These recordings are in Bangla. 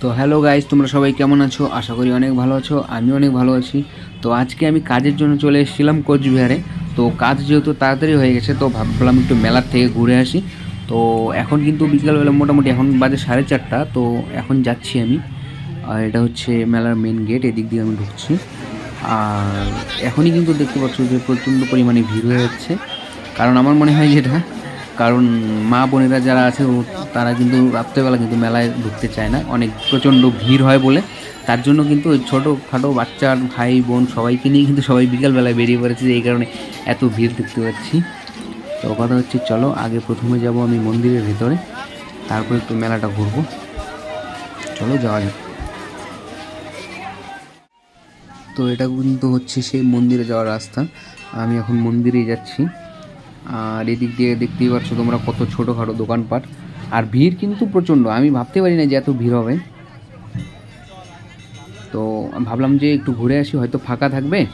তো হ্যালো গাইজ তোমরা সবাই কেমন আছো? আশা করি অনেক ভালো আছো আমি অনেক ভালো আছি। তো আজকে আমি কাজের জন্য চলে এসেছিলাম কোচবিহারে। তো কাজ যেহেতু তাড়াতাড়ি হয়ে গেছে, তো ভাবলাম একটু মেলার থেকে ঘুরে আসি। তো এখন কিন্তু বিকালবেলা মোটামুটি এখন বাজে সাড়ে চারটা, তো এখন যাচ্ছি আমি। আর এটা হচ্ছে মেলার মেন গেট এদিক দিয়ে আমি ঢুকছি। আর এখনই কিন্তু দেখতে পাচ্ছ যে প্রচণ্ড পরিমাণে ভিড় হয়ে যাচ্ছে। কারণ আমার মনে হয় যেটা কারণ মা বোনেরা যারা আছে তারা কিন্তু রাত্রেবেলা কিন্তু মেলায় ঢুকতে চায় না। অনেক প্রচণ্ড ভিড় হয় বলে। তার জন্য কিন্তু ওই ছোটো খাটো বাচ্চার ভাই, বোন সবাইকে নিয়ে কিন্তু সবাই বিকালবেলায় বেরিয়ে পড়েছে এই কারণে এত ভিড় দেখতে পাচ্ছি। তো কথা হচ্ছে, চলো আগে প্রথমে যাব আমি মন্দিরের ভেতরে, তারপর একটু মেলাটা ঘুরবো। চলো যাওয়া যাক। তো এটা কিন্তু হচ্ছে সেই মন্দিরে যাওয়ার রাস্তা। আমি এখন মন্দিরেই যাচ্ছি। আর এদিক দিয়ে দেখতেই পাচ্ছ তোমরা কত ছোটোখাটো দোকানপাট। আর ভিড় কিন্তু প্রচণ্ড। আমি ভাবতে পারি না যে এত ভিড় হবে। তো ভাবলাম যে একটু ঘুরে আসি, হয়তো ফাঁকা থাকবে।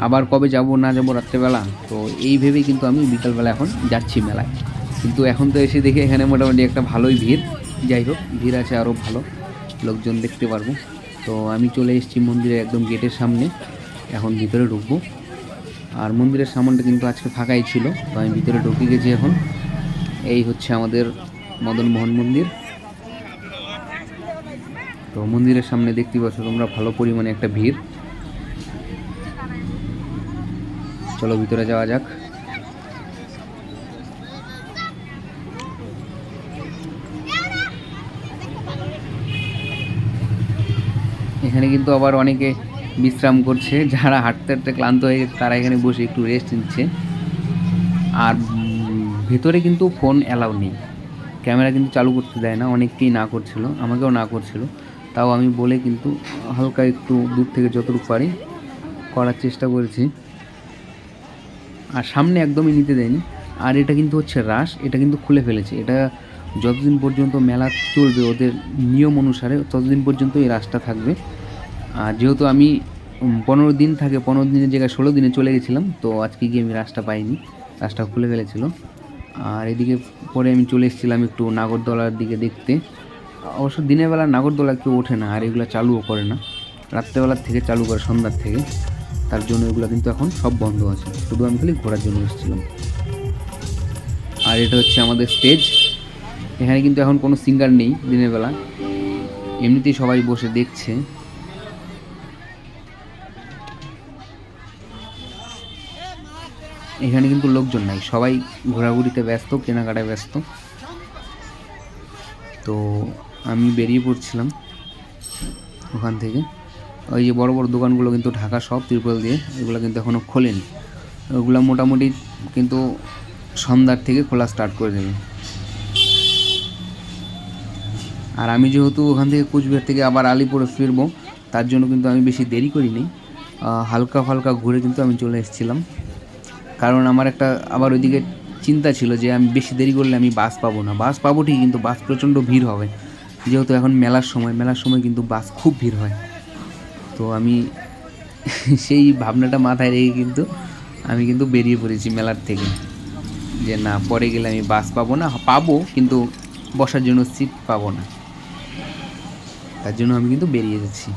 আবার কবে যাব না যাব রাত্রেবেলা? তো এই ভেবেই কিন্তু আমি বিকালবেলা এখন যাচ্ছি মেলায়। কিন্তু এখন তো এসে দেখে এখানে মোটামুটি একটা ভালোই ভিড়। যাই হোক, ভিড় আছে আরও ভালো। লোকজন দেখতে পারব। তো আমি চলে এসেছি মন্দিরের একদম গেটের সামনে। এখন ভিতরে ঢুকবো। আর মন্দিরের সামনটা কিন্তু আজকে ফাঁকাই ছিল, তো আমি ভিতরে ঢুকে গেছি এখন। এই হচ্ছে আমাদের মদন মোহন মন্দির। তো মন্দিরের সামনে দেখতে পাচ্ছ তোমরা ভালো পরিমাণে একটা ভিড়। চলো ভিতরে যাওয়া যাক। এখানে কিন্তু আবার অনেকে বিশ্রাম করছে, যারা হাঁটতে হাঁটতে ক্লান্ত হয়ে গেছে, তারা এখানে বসে একটু রেস্ট নিচ্ছে। আর ভেতরে কিন্তু ফোন অ্যালাউ নেই। ক্যামেরা কিন্তু চালু করতে দেয় না, অনেককেই না করছিল, আমাকেও না করছিল। তাও আমি বলে কিন্তু হালকা একটু দূর থেকে যতটুকু পারি করার চেষ্টা করেছি। আর সামনে একদমই নিতে দেয়নি। আর এটা কিন্তু হচ্ছে রাস এটা কিন্তু খুলে ফেলেছে। এটা যতদিন পর্যন্ত মেলা চলবে, ওদের নিয়ম অনুসারে ততদিন পর্যন্ত এই রাসটা থাকবে। আর যেহেতু আমি পনেরো দিন থাকে, পনেরো দিনের জায়গায় ষোলো দিনে চলে গেছিলাম, তো আজকে গিয়ে আমি রাস্তা পাইনি রাসটা খুলে ফেলেছিল। আর এদিকে পরে আমি চলে এসেছিলাম একটু নাগরদোলার দিকে দেখতে। অবশ্য দিনের বেলা নাগরদোলা কেউ ওঠে না, আর এগুলো চালুও করে না। রাত্রেবেলার থেকে চালু করে সন্ধ্যার থেকে, তার জন্য এগুলো কিন্তু এখন সব বন্ধ আছে। শুধু আমি খালি ঘোরার জন্য এসেছিলাম। আর এটা হচ্ছে আমাদের স্টেজ। এখানে কিন্তু এখন কোনো সিঙ্গার নেই দিনের বেলা। এমনিতেই সবাই বসে দেখছে। এখানে কিন্তু লোকজন নাই। সবাই ঘোরাঘুরিতে ব্যস্ত, কেনাকাটায় ব্যস্ত। তো আমি বেরিয়ে পড়ছিলাম ওখান থেকে। ওই যে বড় বড় দোকানগুলো কিন্তু ঢাকা সব, ত্রিপল দিয়ে, এগুলো কিন্তু এখনও খোলেনি। ওগুলো মোটামুটি কিন্তু সন্ধ্যার থেকে খোলা স্টার্ট করে দেবে। আর আমি যেহেতু ওখান থেকে কুচবিহার থেকে আবার আলিপুরে ফিরবো, তার জন্য কিন্তু আমি বেশি দেরি করিনি। হালকা ফালকা ঘুরে কিন্তু আমি চলে এসেছিলাম। কারণ আমার একটা, আবার ওইদিকে চিন্তা ছিল যে আমি বেশি দেরি করলে আমি বাস পাবো না। বাস পাবো ঠিক কিন্তু বাস প্রচণ্ড ভিড় হবে। যেহেতু এখন মেলার সময় মেলার সময় কিন্তু বাস খুব ভিড় হয়। তো আমি সেই ভাবনাটা মাথায় রেখে কিন্তু আমি কিন্তু বেরিয়ে পড়েছি মেলার থেকে। যে না, পরে গেলে আমি বাস পাবো না, পাবো, কিন্তু বসার জন্য সিট পাবো না। তার জন্য আমি কিন্তু বেরিয়ে যাচ্ছি।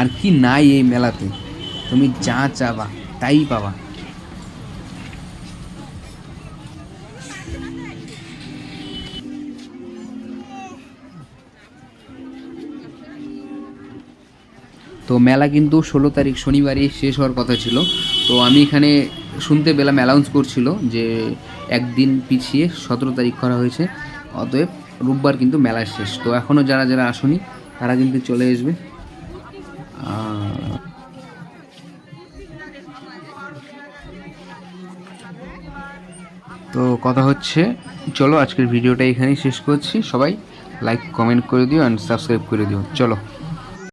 আর কি নাই এই মেলাতে? তুমি যা চাবা, তাই পাবা। তো মেলা কিন্তু ষোলো তারিখ শনিবারই শেষ হওয়ার কথা ছিল। তো আমি এখানে শুনতে পেলাম অ্যালাউন্স করছিল যে একদিন পিছিয়ে সতেরো তারিখ করা হয়েছে। অতএব রোববার কিন্তু মেলা শেষ। তো এখনও যারা যারা আসনি, তারা কিন্তু চলে আসবে। তো কথা হচ্ছে, চলো আজকের ভিডিওটা এখানেই শেষ করছি। সবাই লাইক কমেন্ট করে দিও অ্যান্ড সাবস্ক্রাইব করে দিও। চলো।